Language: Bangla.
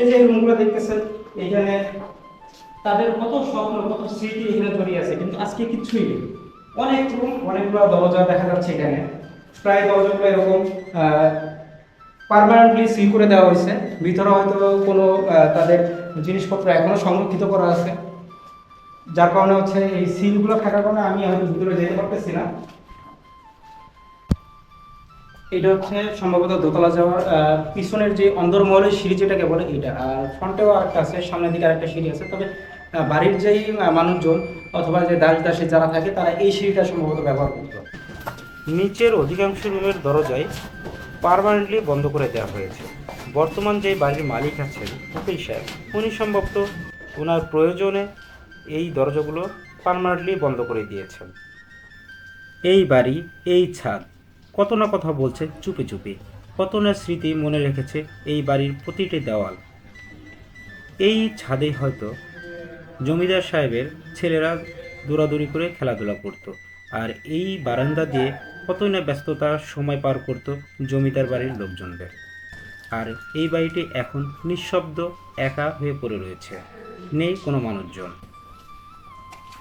এই যে রুমগুলো দেখতেছেন এইখানে তাদের কত স্বপ্ন, কত স্মৃতি এখানে জড়িয়ে আছে, কিন্তু আজকে কিচ্ছুই নেই। অনেক রুম, অনেকগুলো দরজা দেখা যাচ্ছে এখানে। প্রায় দরজাগুলো এরকম পারমানেন্টলি সিল করে দেওয়া হয়েছে। ভিতরে হয়তো কোনো তাদের জিনিসপত্র এখনও সংরক্ষিত করা আছে। যার কারণে হচ্ছে এই সিলগুলো থাকার কারণে আমি হয়তো ভিতরে যেতে পারতেছি না। এটা হচ্ছে সম্ভবত দোতলা যাওয়ার পিছনের যে অন্দরমহলের সিঁড়ি যেটাকে বলে এটা। আর ফ্রন্টেও আরেকটা আছে সামনের দিকে আরেকটা সিঁড়ি আছে। তবে বাড়ির যেই মানুষজন অথবা যে দাস দাসী যারা থাকে তারা এই সিঁড়িটা সম্ভবত ব্যবহার করতো। নিচের অধিকাংশ রুমের দরজাই পার্মানেন্টলি বন্ধ করে দেওয়া হয়েছে। বর্তমান যে বাড়ির মালিক আছেন উকিল সাহেব উনি সম্ভবত ওনার প্রয়োজনে এই দরজাগুলো পার্মানেন্টলি বন্ধ করে দিয়েছেন। এই বাড়ি এই ছাদ কত না কথা বলছে চুপি চুপি। কত না স্মৃতি মনে রেখেছে এই বাড়ির প্রতিটি দেওয়াল। এই ছাদে হয়তো জমিদার সাহেবের ছেলেরা দৌড়াদৌড়ি করে খেলাধুলা করত। আর এই বারান্দা দিয়ে কতই না ব্যস্ততা সময় পার করত জমিদার বাড়ির লোকজনদের। আর এই বাড়িটি এখন নিঃশব্দ একা হয়ে পড়ে রয়েছে। নেই কোনো মানুষজন।